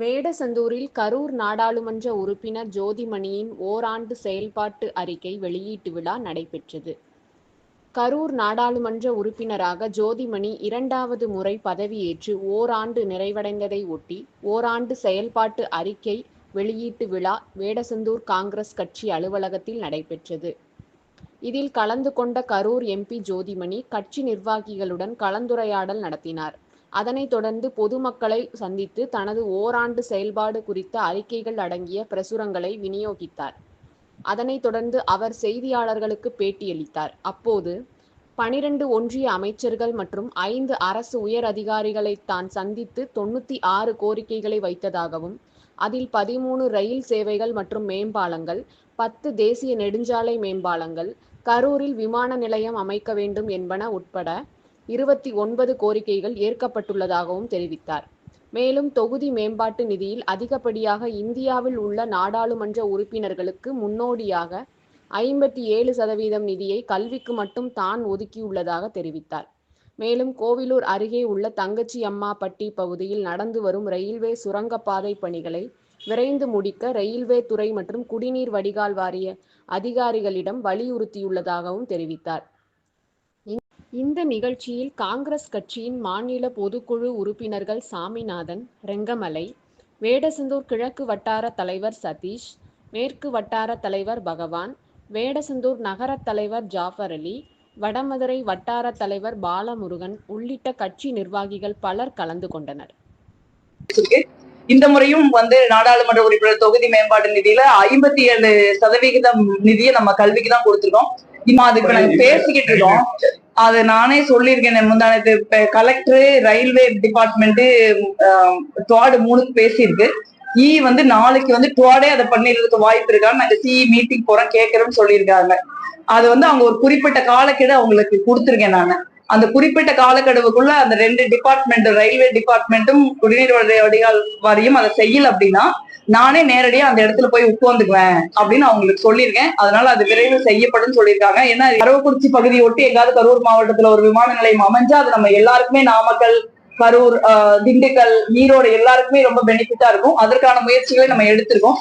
வேடசந்தூரில் கரூர் நாடாளுமன்ற உறுப்பினர் ஜோதிமணியின் ஓராண்டு செயல்பாட்டு அறிக்கை வெளியீட்டு விழா நடைபெற்றது. கரூர் நாடாளுமன்ற உறுப்பினராக ஜோதிமணி இரண்டாவது முறை பதவியேற்று ஓராண்டு நிறைவடைந்ததை ஒட்டி ஓராண்டு செயல்பாட்டு அறிக்கை வெளியீட்டு விழா வேடசந்தூர் காங்கிரஸ் கட்சி அலுவலகத்தில் நடைபெற்றது. இதில் கலந்து கொண்ட கரூர் எம்பி ஜோதிமணி கட்சி நிர்வாகிகளுடன் கலந்துரையாடல் நடத்தினார். அதனைத் தொடர்ந்து பொதுமக்களை சந்தித்து தனது ஓராண்டு செயல்பாடு குறித்த அறிக்கைகள் அடங்கிய பிரசுரங்களை விநியோகித்தார். அதனைத் தொடர்ந்து அவர் செய்தியாளர்களுக்கு பேட்டியளித்தார். அப்போது பனிரெண்டு ஒன்றிய அமைச்சர்கள் மற்றும் ஐந்து அரசு உயர் அதிகாரிகளை தான் சந்தித்து தொண்ணூத்தி ஆறு கோரிக்கைகளை வைத்ததாகவும் அதில் பதிமூணு ரயில் சேவைகள் மற்றும் மேம்பாலங்கள் பத்து தேசிய நெடுஞ்சாலை மேம்பாலங்கள் கரூரில் விமான நிலையம் அமைக்க வேண்டும் என்பன உட்பட இருபத்தி ஒன்பது கோரிக்கைகள் ஏற்கப்பட்டுள்ளதாகவும் தெரிவித்தார். மேலும் தொகுதி மேம்பாட்டு நிதியில் அதிகப்படியாக இந்தியாவில் உள்ள நாடாளுமன்ற உறுப்பினர்களுக்கு முன்னோடியாக ஐம்பத்தி ஏழு சதவீதம் நிதியை கல்விக்கு மட்டும் தான் ஒதுக்கியுள்ளதாக தெரிவித்தார். மேலும் கோவிலூர் அருகே உள்ள தங்கச்சி தங்கச்சியம்மாபட்டி பகுதியில் நடந்து வரும் ரயில்வே சுரங்கப்பாதை பணிகளை விரைந்து முடிக்க ரயில்வே துறை மற்றும் குடிநீர் வடிகால் வாரிய அதிகாரிகளிடம் வலியுறுத்தியுள்ளதாகவும் தெரிவித்தார். இந்த நிகழ்ச்சியில் காங்கிரஸ் கட்சியின் மாநில பொதுக்குழு உறுப்பினர்கள் சாமிநாதன், ரெங்கமலை, வேடசந்தூர் கிழக்கு வட்டார தலைவர் சதீஷ், மேற்கு வட்டார தலைவர் பகவான், வேடசந்தூர் நகர தலைவர் ஜாஃபர் அலி வடமதுரை வட்டார தலைவர் பாலமுருகன் உள்ளிட்ட கட்சி நிர்வாகிகள் பலர் கலந்து கொண்டனர். இந்த முறையும் வந்து நாடாளுமன்ற உறுப்பினர் தொகுதி மேம்பாடு நிதியில ஐம்பத்தி ஏழு சதவிகிதம் நிதியை நம்ம கல்விக்கு தான் கொடுத்துருக்கோம் இம்மா அதுக்கு நாங்க பேசிக்கிட்டு இருக்கோம் அது நானே சொல்லியிருக்கேன் முந்தானது கலெக்டர் ரயில்வே டிபார்ட்மெண்ட் துவாடு மூணுக்கு பேசியிருக்கு. இ வந்து நாளைக்கு வந்து டுவாடே அதை பண்ணிடுறதுக்கு வாய்ப்பு இருக்கான்னு நாங்க சிஇ மீட்டிங் போறோம் கேட்கறோம்னு சொல்லியிருக்காங்க. அது வந்து அவங்க ஒரு குறிப்பிட்ட காலக்கெடு அவங்களுக்கு கொடுத்துருக்கேன் நான். அந்த குறிப்பிட்ட காலக்கெடுவுக்குள்ள அந்த ரெண்டு டிபார்ட்மெண்ட் ரயில்வே டிபார்ட்மெண்ட்டும் குடிநீர் வடிகால் வாரியம் அதை செய்யல அப்படின்னா நானே நேரடியா அந்த இடத்துல போய் உட்காந்துக்குவேன் அப்படின்னு அவங்களுக்கு சொல்லியிருக்கேன். அதனால அது விரைவில் செய்யப்படும் சொல்லியிருக்காங்க. ஏன்னா அரவக்குறிச்சி பகுதியை ஒட்டி எங்காவது கரூர் மாவட்டத்துல ஒரு விமான நிலையம் அமைஞ்சா அது நம்ம எல்லாருக்குமே நாமக்கல் கரூர் திண்டுக்கல் ஈரோடு எல்லாருக்குமே ரொம்ப பெனிஃபிட்டா இருக்கும். அதற்கான முயற்சிகளை நம்ம எடுத்திருக்கோம்.